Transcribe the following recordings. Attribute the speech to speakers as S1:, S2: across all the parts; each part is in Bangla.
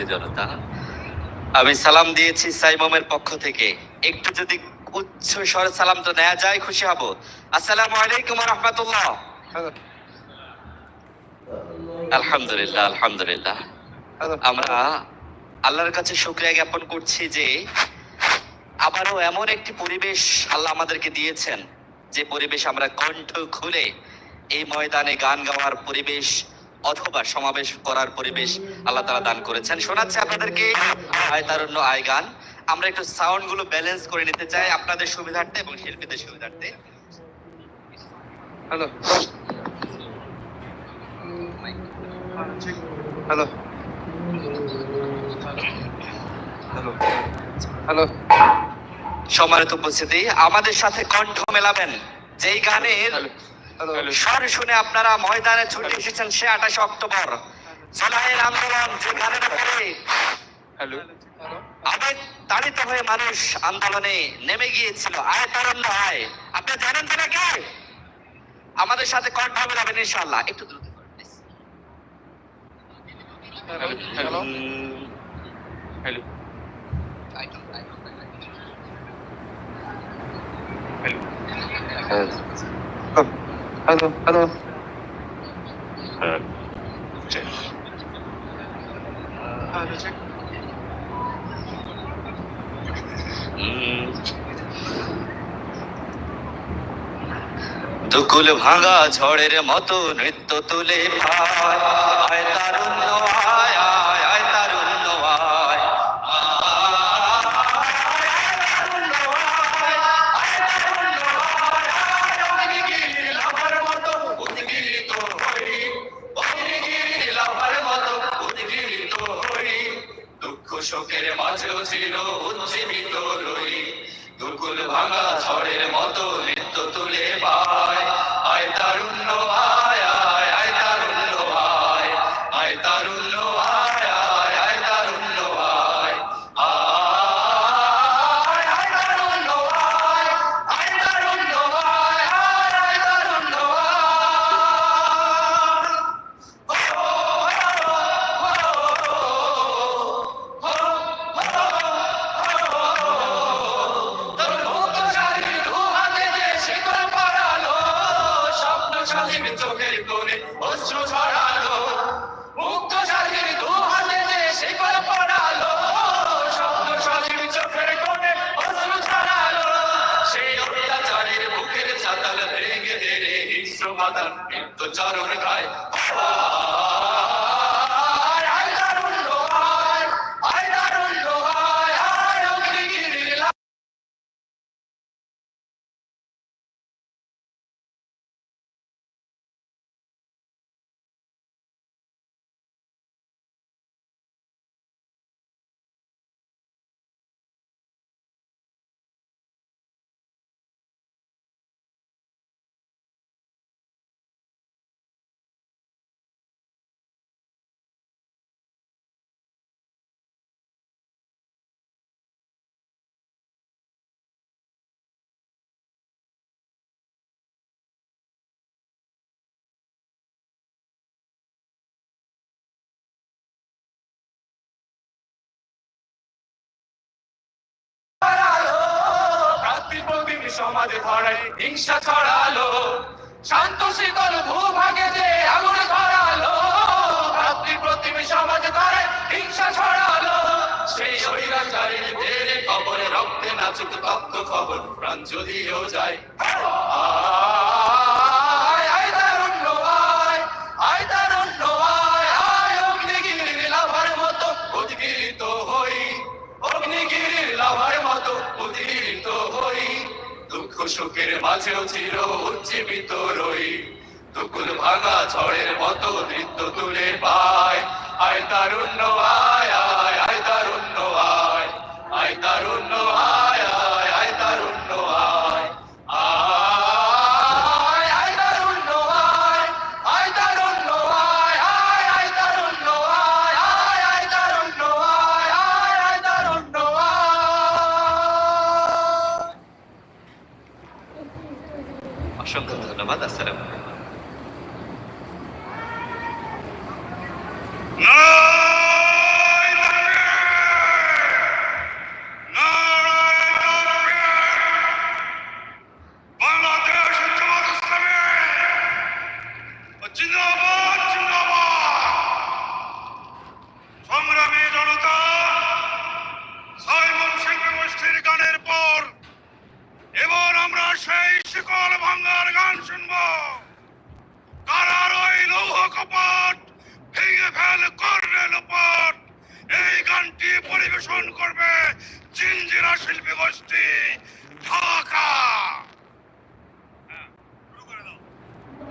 S1: উপস্থিতি জনতা। আমি সালাম দিয়েছি সাইমমের পক্ষ থেকে। একটু যদি উচ্চ স্বরে সালামটা নেওয়া যায়, খুশি হব। আসসালামু আলাইকুম রহমতুল্লাহ। আলহামদুলিল্লাহ আলহামদুলিল্লাহ। আমরা আল্লাহর কাছে শুক্রিয়া জ্ঞাপন করছি যে, আবারও এমন একটি পরিবেশ আল্লাহ আমাদেরকে দিয়েছেন, যে পরিবেশ আমরা কণ্ঠ খুলে এই ময়দানে গান গাওয়ার পরিবেশ অথবা সমাবেশ করার পরিবেশ আল্লাহ তারা দান করেছেন। শোনাচ্ছে আপনাদেরকে আয় তারুণ্য আয় গান। আমরা একটু সাউন্ডগুলো ব্যালেন্স করে নিতে চাই আপনাদের সুবিধার্থে এবং শিল্পীদের সুবিধার্থে।
S2: হ্যালো হ্যালো হ্যালো হ্যালো
S1: সম্মানিত উপস্থিতি আমাদের সাথে কণ্ঠ মেলাবেন যেই গানের স্বর শুনে আপনারা ময়দানে ছুটে এসেছেন সে আঠাশে অক্টোবর। জুলাইয়ের আন্দোলন যে গানের পরে? আবেগ তাড়িত হয়ে মানুষ আন্দোলনে নেমে গিয়েছিল। আয় আপনি জানেন তো নাকি আমাদের সাথে কণ্ঠ মেলাবেন ইনশাল্লাহ একটু দ্রুত করুন, please।
S2: Hello
S1: um,
S2: hello hello hello
S1: check. দুকুল ভাঙা ঝড়ের মতো নৃত্য তুলে ভাই তারুণ্য আয় কোণে ছড়ালো। সেই অত্যাচারের বুকের চাতাল ভেঙে দে রে হিংস্র মাতাল মৃত্যু চরণ গায় আয়, আয় তারুণ্য আয়, আয় তারুণ্য আয়, আয় অগ্নিগিরির লা- ভ্রাতৃপ্রতিম সমাজে ধরায় হিংসা ছড়ালো। শান্ত শীতল ভূভাগে যে আগুন ধরালো। ভাতৃ প্রতিমী সমাজে ধরায় হিংসা ছড়ালো। সেই স্বৈরাচারীর দেরে কবরে রক্তে নাচুক তপ্ত খবর, প্রাণ যদিও যায়। সুখের মাঝেও চির উজ্জীবিত রই। দুকুল ভাঙা ঝড়ের মতো নৃত্য তুলে পায়। আয় তারুণ্য, আয় আয় আয় তারুণ্য, আয়। আয় তারুণ্য অসংখ্য ধন্যবাদ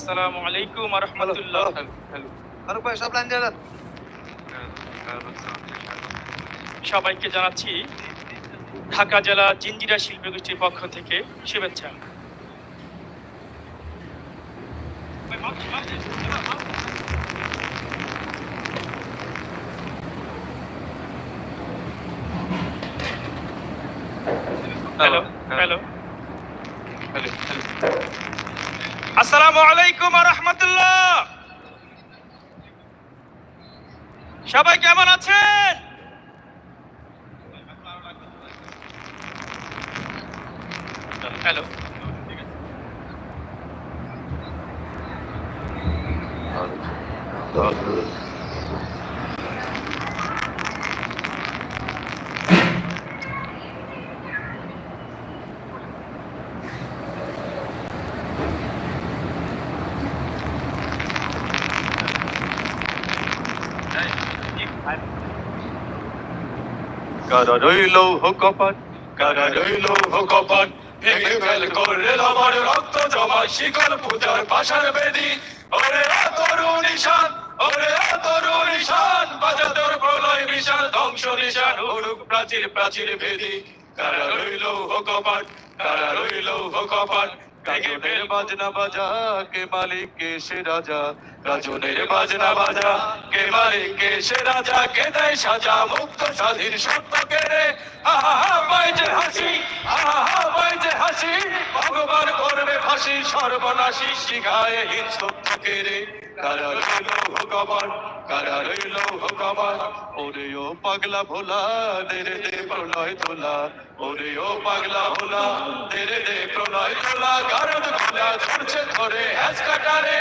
S1: আসসালামু আলাইকুম
S3: রহমতুল্লাহ।
S4: হ্যালো
S5: ফারুক ভাই সব লাইন দিয়ে দেন
S3: সবাইকে জানাচ্ছি ঢাকা জেলা জিঞ্জিরা শিল্পী গোষ্ঠীর পক্ষ থেকে শুভেচ্ছা। হ্যালো। হ্যালো।
S4: Hello hello.
S3: আসসালামু আলাইকুম রহমতুল্লাহ। সবাই কেমন আছেন? হ্যালো।
S4: কারা রইল কপাট কারা রইল কপাট
S2: ভেঙে ফেল করে আমার রক্ত জমা, শিকল পূজার পাশার বেদি। ওরে তরু নিশান ওরে তরু নিশান বাজা তোর প্রলয় নিশান ধ্বংস নিশান উড়ুক প্রাচীর প্রাচীর ভেদি। কারা রইল কপাট কারা রইল কপাট ভেঙে
S4: বাজনা বাজা কে মালিক কে সে রাজা?
S2: রাজনের বাজনা বাজা কে মালিক কে সে রাজা? কে দেয় সাজা মুক্ত স্বাধীন সত্য কে রে আহা বাইজে হাসি আহা বাইজে হাসি ভগবান করবে ফাঁসি সর্বনাশী শিখায় হিংসত্বকে রে কারা ভগবান কারা রইল ভগবান
S4: ওরে ও পাগলা ভোলা দে রে দে প্রলয় তোলা।
S2: ওরে ও পাগলা ভোলা তেরে দে প্রলয় তোলা। গারদ খোলা ধরছে ধরে হ্যাস কাটারে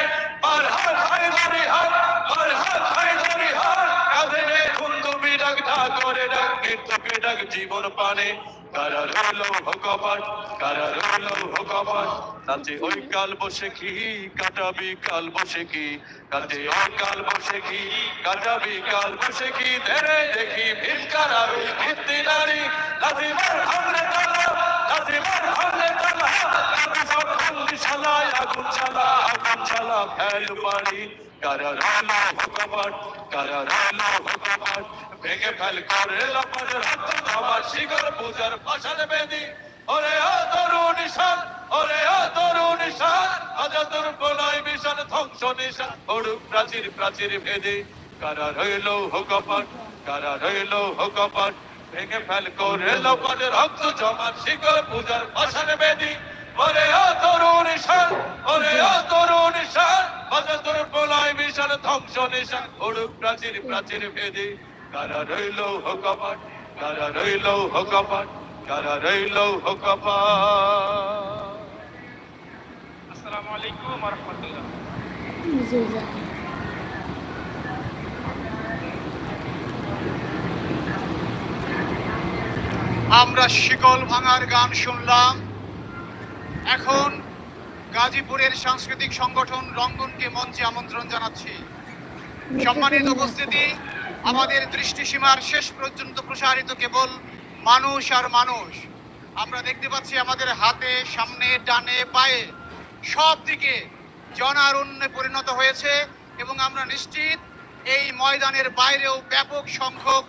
S2: আর হার হায় ধরে হার আর হার হায় ধরে হার কাঁধে রে কুন্দুবি ডাক ডাক করে ডাক মৃত্যুকে ডাক জীবন পানে। কারা রইল ভগবান কারা রইল ভগবান
S4: নাচে ওই কাল বসে কি, কাটাবি কাল বসে কি? কাজে ওই কাল বসে কি,
S2: কাটাবি কাল বসে কি? ধরে দেখি ভিক্ষারাবি ভিত্তি নারী লাজিমার হামলে তালা লাজিমার হামলে তালা। লাজি সব বন্দি শালায় আগুন চালা আগুন চালা ফেল পারি কারা রানা ভগবান কারা রানা ভগবান ভেঙে ফেল করে লপন রক্ত আমার শিকর পূজার পাশার বেদি। ওরে ও তরু নিশান ওরে ও তরু নিশান অজাতুর প্রলয় মিশন ধ্বংস নিশান ওড়ুক প্রাচীর প্রাচীর ভেদে। কারা রইল হোকপাট, কারা রইল হোকপাট, ভেঙে ফেল করে লপন রক্ত জমার শিকর পূজার পাশার বেদি। ওরে ও তরু নিশান ওরে ও তরু নিশান অজাতুর প্রলয় মিশন ধ্বংস নিশান ওড়ুক প্রাচীর প্রাচীর ভেদে। কারা রইল হোকপাট কারা রইল হোকপাট কারা রইল হোকপাট
S3: আসসালামু আলাইকুম রহমতুল্লাহ
S6: আমরা শিকল ভাঙার গান শুনলাম। এখন গাজীপুরের সাংস্কৃতিক সংগঠন রঙ্গনকে মঞ্চে আমন্ত্রণ জানাচ্ছি। সম্মানিত উপস্থিতি আমাদের দৃষ্টিসীমার শেষ পর্যন্ত প্রসারিত কেবল মানুষ আর মানুষ। আমরা দেখতে পাচ্ছি আমাদের হাতে, সামনে, ডানে, পায়ে সব দিকে জনারণ্যে পরিণত হয়েছে এবং আমরা নিশ্চিত এই ময়দানের বাইরেও ব্যাপক সংখ্যক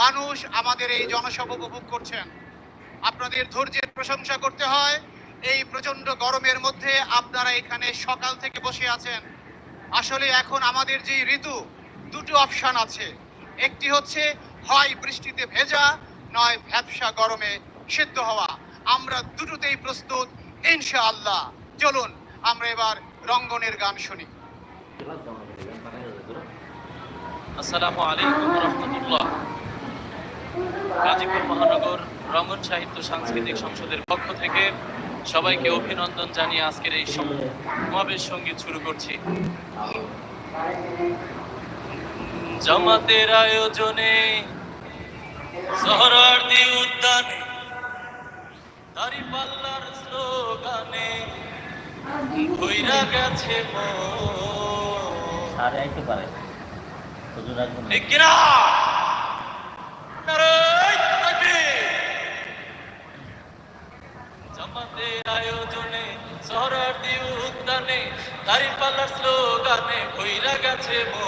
S6: মানুষ আমাদের এই জনসভা উপভোগ করছেন। আপনাদের ধৈর্যের প্রশংসা করতে হয়। এই প্রচণ্ড গরমের মধ্যে আপনারা এখানে সকাল থেকে বসে আছেন। আসলে এখন আমাদের যে ঋতু দুটো অপশন আছে। একটি হচ্ছে, হয় বৃষ্টিতে ভেজা, নয় ভ্যাবসা গরমে সিদ্ধ হওয়া। আমরা দুটোতেই প্রস্তুত, ইনশাআল্লাহ। চলুন, আমরা এবার রঙ্গনের গান শুনি।
S7: আসসালামু আলাইকুম রহমতুল্লাহ। গাজীপুর মহানগর রঙ্গন সাহিত্য সাংস্কৃতিক সংসদের পক্ষ থেকে সবাইকে অভিনন্দন জানিয়ে আজকের এই সমাবেশ সংগীত শুরু করছি। জামাতের আয়োজনে সহরার্দি উদ্যানে তারি পাল্লার স্লোগানে ভৈরা গেছে
S8: সারে আইতে পারে কিনা? জামাতের আয়োজনে উদ্যানে তারি স্লোগানে ভৈরা গেছে মো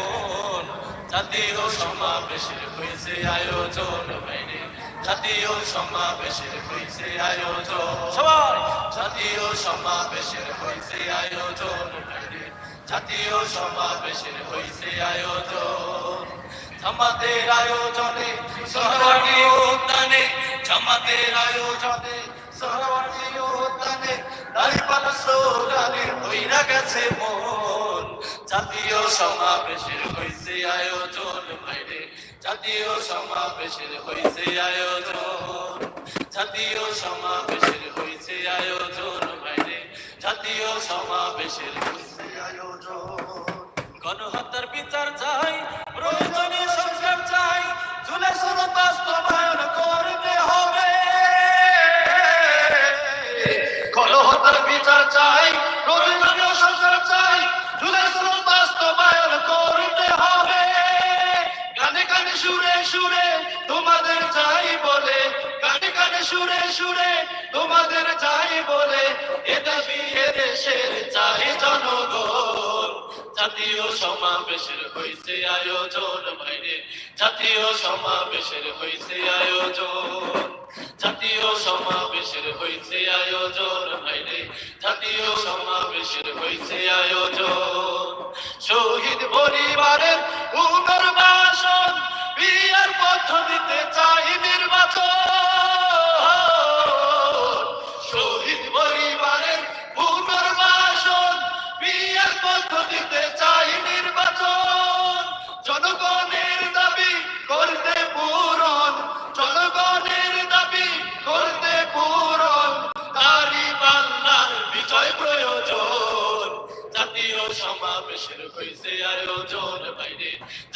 S7: ঠিক কিনা নারে আয়োজন বাইরে জাতীয় সমাবেশের হয়েছে আয়োজন সবাই! জাতীয় সমাবেশের হয়েছে আয়োজন বাইরে জাতীয় সমাবেশের হয়েছে আয়োজন জামাতের আয়োজনে সহরাটি উদ্যানে জামাতের আয়োজনে সহরাটি উদ্যানে দাঁড়িপালা স্লোগানে হইরা গেছে মন। জাতীয় সমাবেশের হইছে আয়োজন বাইরে জাতীয় সমাবেশের হইছে আয়োজন, জাতীয় সমাবেশের হইছে আয়োজন বাইরে জাতীয় সমাবেশের হইছে আয়োজন। গণহত্যার বিচার চাই, প্রয়োজনীয় সংস্কার চাই, জুলাই সনদ বাস্তবায়ন করতে হবে। গণহত্যার বিচার সুরে সুরে তোমাদের চাই বলে, এ দাবি এ দেশের চাই জনগণ। জাতীয় সমাবেশের হইছে আয়োজন বাইরে, জাতীয় সমাবেশের হইছে আয়োজন। জাতীয় সমাবেশের হইছে আয়োজন বাইরে, জাতীয় সমাবেশের হইছে আয়োজন। শহীদ পরিবারের পুনর্বাসন বিয়ার পদ্ধতিতে চাই নির্বাচন।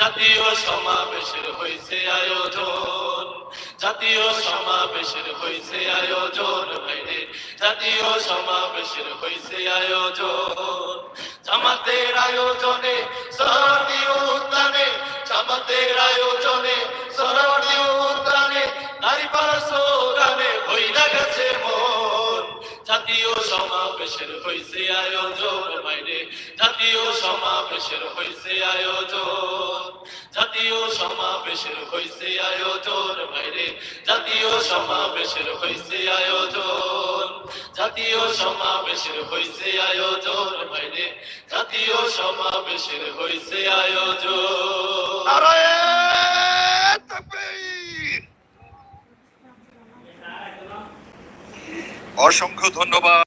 S7: জাতীয় সমাবেশের হইছে আয়োজন। জাতীয় সমাবেশের হইছে আয়োজন, বাইরে। জাতীয় সমাবেশের হইছে আয়োজন। জামাতের আয়োজনে সরণি উদ্যানে, জামাতের আয়োজনে সরণি উদ্যানে, নারী নারীপাড়া স্লোগানে হইরা গেছে মন। জাতীয় সমাবেশের হইছে আয়োজন বাইরে জাতীয় সমাবেশের হইছে আয়োজন, জাতীয় সমাবেশের হইছে আয়োজন বাইরে জাতীয় সমাবেশের হইছে আয়োজন, জাতীয় সমাবেশের হইছে আয়োজন বাইরে জাতীয় সমাবেশের হইছে আয়োজন।
S5: অসংখ্য ধন্যবাদ।